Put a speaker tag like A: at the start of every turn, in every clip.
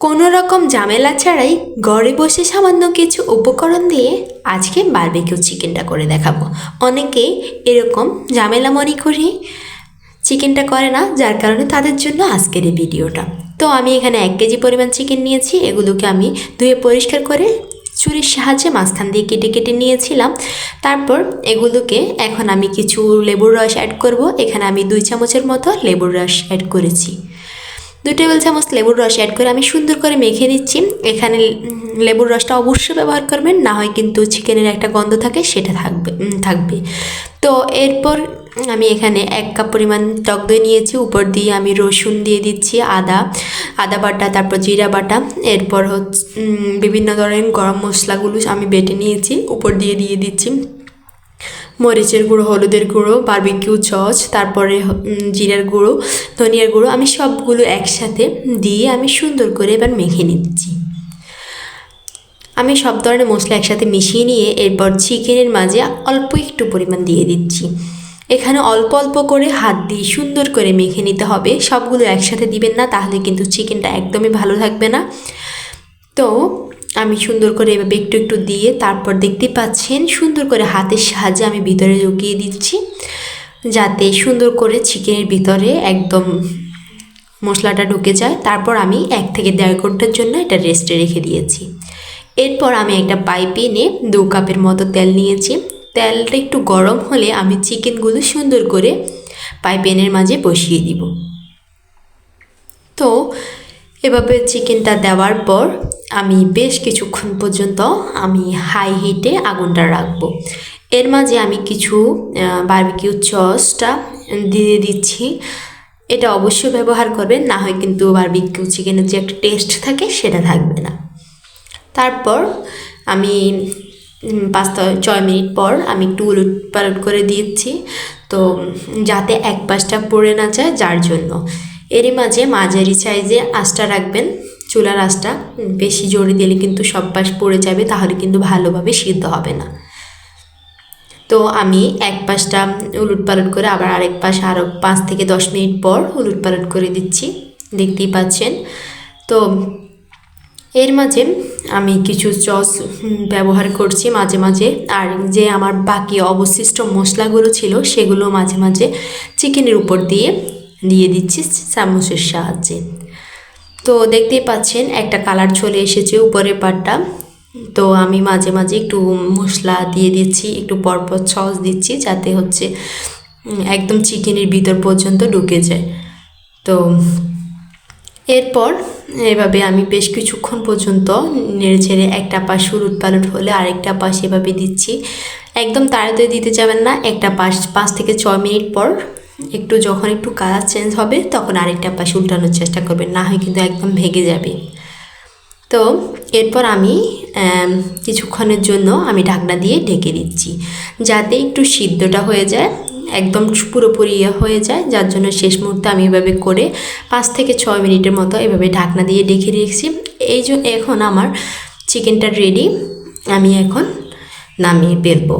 A: কোনো রকম ঝামেলা ছাড়াই ঘরে বসে সামান্য কিছু উপকরণ দিয়ে আজকে বারবিকিউ চিকেনটা করে দেখাবো। অনেকে এরকম ঝামেলা মনে করে চিকেনটা করে না, যার কারণে তাদের জন্য আজকের এই ভিডিওটা। তো আমি এখানে এক কেজি পরিমাণ চিকেন নিয়েছি, এগুলোকে আমি ধুয়ে পরিষ্কার করে ছুরির সাহায্যে মাঝখান দিয়ে কেটে কেটে নিয়েছিলাম। তারপর এগুলোকে এখন আমি কিছু লেবুর রস অ্যাড করব, এখানে আমি দুই চামচের মতো লেবুর রস অ্যাড করেছি। দুই টেবিল চামচ লেবুর রস অ্যাড করে আমি সুন্দর করে মেখে নিচ্ছি। এখানে লেবুর রসটা অবশ্যই ব্যবহার করবেন, না হয় কিন্তু চিকেনের একটা গন্ধ থাকে, সেটা থাকবে থাকবে। তো এরপর আমি এখানে এক কাপ পরিমাণ টক দই নিয়েছি, উপর দিয়ে আমি রসুন দিয়ে দিচ্ছি, আদা আদা বাটা, তারপর জিরা বাটা, এরপর হচ্ছে বিভিন্ন ধরনের গরম মশলাগুলো আমি বেটে নিয়েছি, উপর দিয়ে দিয়ে দিচ্ছি। মরিচের গুঁড়ো, হলুদের গুঁড়ো বার্বিকিউ সস তারপরে জিরার গুঁড়ো, ধনিয়ার গুঁড়ো আমি সবগুলো একসাথে দিয়ে আমি সুন্দর করে এবার মেখে নিচ্ছি। আমি সব ধরনের মশলা একসাথে মিশিয়ে নিয়ে এরপর চিকেনের মাঝে অল্প একটু পরিমাণ দিয়ে দিচ্ছি। এখানে অল্প অল্প করে হাত দিয়ে সুন্দর করে মেখে নিতে হবে। সবগুলো একসাথে দিবেন না, তাহলে কিন্তু চিকেনটা একদমই ভালো থাকবে না। তো আমি সুন্দর করে এভাবে একটু একটু দিয়ে তারপর দেখতে পাচ্ছেন সুন্দর করে হাতের সাহায্যে আমি ভিতরে ঢুকিয়ে দিচ্ছি। যাতে সুন্দর করে চিকেনের ভিতরে একদম মশলাটা ঢুকে যায়। তারপর আমি এক থেকে দেড় ঘণ্টার জন্য এটা রেস্টে রেখে দিয়েছি। এরপর আমি একটা পাইপ এনে দু কাপের মতো তেল নিয়েছি। তেলটা একটু গরম হলে আমি চিকেনগুলো সুন্দর করে পাইপ এনের মাঝে বসিয়ে দিব। তো এভাবে চিকেনটা দেওয়ার পর আমি বেশ কিছুক্ষণ পর্যন্ত আমি হাই হিটে আগুনটা রাখব। এর মাঝে আমি কিছু বারবিকিউ সসটা দিয়ে দিচ্ছি। এটা অবশ্যই ব্যবহার করবেন, না হয় কিন্তু বারবিকিউ চিকেনের যে একটা টেস্ট থাকে সেটা থাকবে না। তারপর আমি পাঁচ ছয় মিনিট পর আমি একটু উলট পালট করে দিয়েছি তো যাতে এক পাশটা পড়ে না যায়, যার জন্য। এরই মাঝে মাঝারি সাইজে আঁচটা রাখবেন, চুলার আঁচটা। বেশি জোরে দিলে কিন্তু সব পাশ পড়ে যাবে, তাহলে কিন্তু ভালোভাবে সিদ্ধ হবে না। তো আমি এক পাশটা উলুট পালট করে আবার আরেক পাশ আরও পাঁচ থেকে দশ মিনিট পর উলট পালট করে দিচ্ছি। দেখতেই পাচ্ছেন। তো এর মাঝে আমি কিছু সস ব্যবহার করছি মাঝে মাঝে। আর যে আমার বাকি অবশিষ্ট মশলাগুলো ছিল, সেগুলো মাঝে মাঝে চিকেনের উপর দিয়ে দিয়ে দিচ্ছি চামচের সাহায্যে। তো দেখতেই পাচ্ছেন, একটা কালার চলে এসেছে উপরের পাটটা। তো আমি মাঝে মাঝে একটু মশলা দিয়ে দিচ্ছি, একটু পরপর সস দিচ্ছি যাতে হচ্ছে একদম চিকেনের ভিতর পর্যন্ত ঢুকে যায়। তো এরপর এভাবে আমি বেশ কিছুক্ষণ পর্যন্ত নেড়ে ছেড়ে একটা পাশ উলট পালট হলে আরেকটা পাশ এভাবে দিচ্ছি। একদম তাড়াতাড়ি দিতে যাবেন না, একটা পাশ, পাঁচ থেকে ছয় মিনিট পর একটু যখন একটু কালার চেঞ্জ হবে, তখন আরেকটা পাশ উল্টানোর চেষ্টা করবেন। না হয় কিন্তু একদম ভেঙে যাবে। তো, এরপর আমি কিছুক্ষণের জন্য আমি ঢাকনা দিয়ে ঢেকে দিচ্ছি। যাতে একটু সিদ্ধটা হয়ে যায়, একদম পুরোপুরি ইয়ে হয়ে যায়। যার জন্য শেষ মুহূর্তে আমি এভাবে করে পাঁচ থেকে ছয় মিনিটের মতো এভাবে ঢাকনা দিয়ে ঢেকে রেখেছি। এই জন্য এখন আমার চিকেনটা রেডি আমি এখন নামিয়ে ফেলব।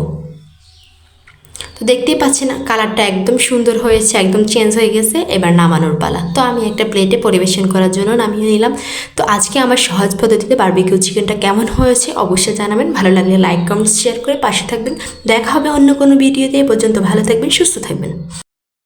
A: তো দেখতেই পাচ্ছেন, কালারটা একদম সুন্দর হয়েছে, একদম চেঞ্জ হয়ে গেছে, এবার নামানোর পালা। তো আমি একটা প্লেটে পরিবেশন করার জন্য নামিয়ে নিলাম। তো আজকে আমার সহজ পদ্ধতিতে বার্বিকিউ চিকেনটা কেমন হয়েছে অবশ্যই জানাবেন। ভালো লাগলে লাইক কমেন্টস শেয়ার করে পাশে থাকবেন। দেখা হবে অন্য কোনো ভিডিওতে এ পর্যন্ত ভালো থাকবেন, সুস্থ থাকবেন।